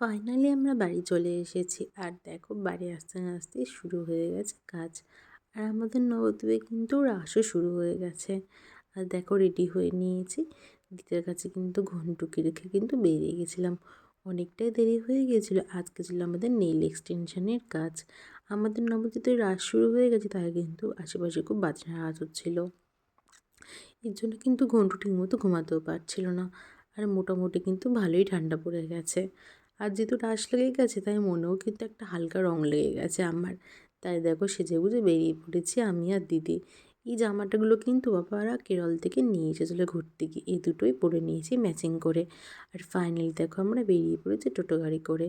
Finally আমরা বাড়ি চলে এসেছি। আর দেখো বাড়ি আসতে না আসতেই শুরু হয়ে গেছে কাজ। আর আমাদের নবদ্বীপে কিন্তু রাসও শুরু হয়ে গেছে। আর দেখো রেডি হয়ে নিয়েছি। দিদার কাছে কিন্তু ঘন্টুকি রেখে কিন্তু বেরিয়ে গেছিলাম। অনেকটাই দেরি হয়ে গিয়েছিল আজকে ছিল আমাদের নেল এক্সটেনশনের কাজ। আমাদের নবদ্বীপে রাস শুরু হয়ে গেছে, তাই কিন্তু আশেপাশে খুব বাজনা আওয়াজ হচ্ছিল। এর জন্য কিন্তু ঘন্টু ঠিকমতো ঘুমাতেও পারছিল না। আর মোটামুটি কিন্তু ভালোই ঠান্ডা পড়ে গেছে। আর যেহেতু রাশ লেগে গেছে, তাই মনেও কিন্তু একটা হালকা রং লেগে গেছে আমার। তাই দেখো সেজে গুজে বেরিয়ে পড়েছি আমি আর দিদি। এই জামাটাগুলো কিন্তু বাবারা কেরল থেকে নিয়ে এসেছিল ঘুরতে গিয়ে। এই দুটোই পরে নিয়েছি ম্যাচিং করে। আর ফাইনালি দেখো আমরা বেরিয়ে পড়েছি টোটো গাড়ি করে।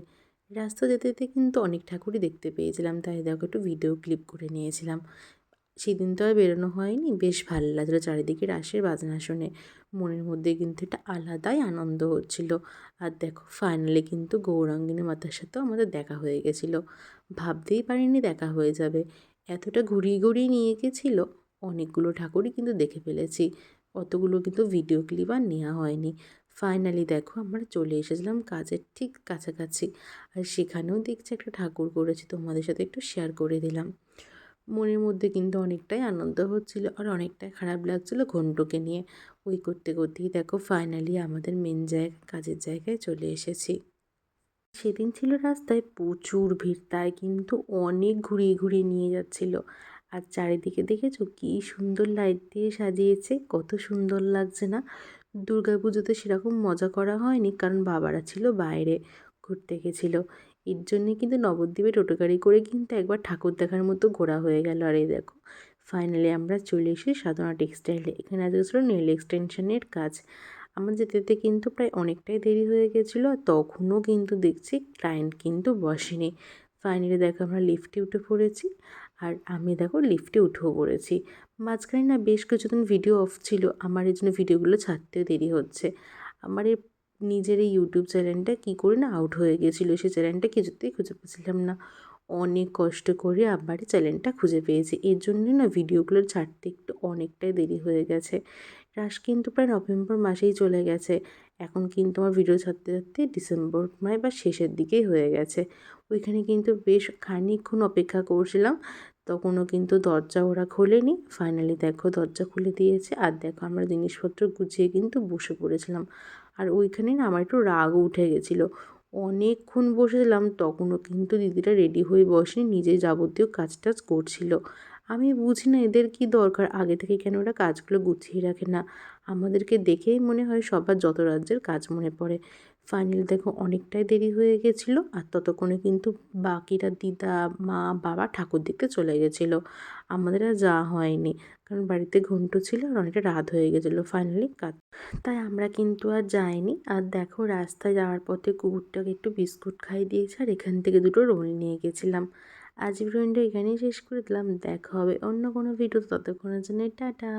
রাস্তা যেতে যেতে কিন্তু অনেক ঠাকুরই দেখতে পেয়েছিলাম। তাই দেখো একটু ভিডিও ক্লিপ করে নিয়েছিলাম। সেদিন তো আর বেরোনো হয়নি। বেশ ভালো লাগছিল চারিদিকে রাসের বাজনা শুনে। মনের মধ্যে কিন্তু একটা আলাদাই আনন্দ হচ্ছিল। আর দেখো ফাইনালি কিন্তু গৌরাঙ্গিনী মাতার সাথেও আমাদের দেখা হয়ে গেছিল। ভাবতেই পারিনি দেখা হয়ে যাবে। এতটা ঘুরিয়ে ঘুরিয়ে নিয়ে গেছিল, অনেকগুলো ঠাকুরই কিন্তু দেখে ফেলেছি। অতগুলো কিন্তু ভিডিও ক্লিপ আর নেওয়া হয়নি। ফাইনালি দেখো, আমরা চলে এসেছিলাম কাজের ঠিক কাছাকাছি। আর সেখানেও দেখছি একটা ঠাকুর করেছি, তোমাদের সাথে একটু শেয়ার করে দিলাম। মনের মধ্যে কিন্তু অনেকটাই আনন্দ হচ্ছিল আর অনেকটাই খারাপ লাগছিল ঘন্টকে নিয়ে। ওই করতে করতেই দেখো ফাইনালি আমাদের মেন জায়গা, কাজের জায়গায় চলে এসেছি। সেদিন ছিল রাস্তায় প্রচুর ভিড়, তাই কিন্তু অনেক ঘুরিয়ে ঘুরিয়ে নিয়ে যাচ্ছিল। আর চারিদিকে দেখেছ কী সুন্দর লাইট দিয়ে সাজিয়েছে, কত সুন্দর লাগছে না? দুর্গা পুজোতে সেরকম মজা করা হয়নি কারণ বাবারা ছিল বাইরে ঘুরতে গেছিল। এর জন্যে কিন্তু নবদ্বীপে টোটো গাড়ি করে কিন্তু একবার ঠাকুর দেখার মতো ঘোরা হয়ে গেল। আর এই দেখো ফাইনালি আমরা চলে এসে সাধনা টেক্সটাইলে এখানে আজকে ছিল নেল এক্সটেনশনের কাজ। আমার যেতে যেতে কিন্তু প্রায় অনেকটাই দেরি হয়ে গেছিল, আর তখনও কিন্তু দেখছি ক্লায়েন্ট কিন্তু বসেনি। ফাইনালি দেখো আমরা লিফটে উঠে পড়েছি, আর আমি দেখো লিফটে উঠেও পড়েছি। মাঝখানে না বেশ কিছুদিন ভিডিও অফ ছিল, আমার এই জন্য ভিডিওগুলো ছাড়তেও দেরি হচ্ছে। আমার এই নিজের এই ইউটিউব চ্যানেলটা কী করে না আউট হয়ে গেছিল? সেই চ্যানেলটা কিছুতেই খুঁজে পাচ্ছিলাম না। অনেক কষ্ট করে আবার চ্যানেলটা খুঁজে পেয়েছি। এর জন্যই না ভিডিওগুলো ছাড়তে একটু অনেকটাই দেরি হয়ে গেছে। রাশ কিন্তু প্রায় নভেম্বর মাসেই চলে গেছে। এখন কিন্তু আমার ভিডিও ছাড়তে ছাড়তে ডিসেম্বর নয় বা শেষের দিকেই হয়ে গেছে। ওইখানে কিন্তু বেশ খানিকক্ষণ অপেক্ষা করছিলাম। তখনও কিন্তু দরজা ওরা খোলেনি। ফাইনালি দেখো দরজা খুলে দিয়েছে। আর দেখো আমরা জিনিসপত্র গুছিয়ে কিন্তু বসে পড়েছিলাম। আর ওইখানে না আমার একটু রাগও উঠে গেছিল। অনেকক্ষণ বসেছিলাম, তখনও কিন্তু দিদিরা রেডি হয়ে বসে নিজে যাবতীয় কাজ টাজ করছিল। আমি বুঝি না এদের কি দরকার? আগে থেকে কেন ওরা কাজগুলো গুছিয়ে রাখে না? আমাদেরকে দেখেই মনে হয় সবার যত রাজ্যের কাজ মনে পড়ে। ফাইনালি দেখো, অনেকটাই দেরি হয়ে গেছিল আর ততক্ষণে কিন্তু বাকিরা দিদা, মা, বাবা ঠাকুর দেখতে চলে গেছিল। আমাদের আর যাওয়া হয়নি কারণ বাড়িতে ঘন্টু ছিল আর অনেকটা রাত হয়ে গেছিল ফাইনালি কাজ। তাই আমরা কিন্তু আর যাইনি। আর দেখো, রাস্তায় যাওয়ার পথে কুকুরটাকে একটু বিস্কুট খাই দিয়েছে আর এখান থেকে দুটো রোল নিয়ে গেছিলাম। আজ ভিডিওটা এখানেই শেষ করে দিলাম। দেখা হবে অন্য কোনো ভিডিও ততক্ষণের জন্য টাটা।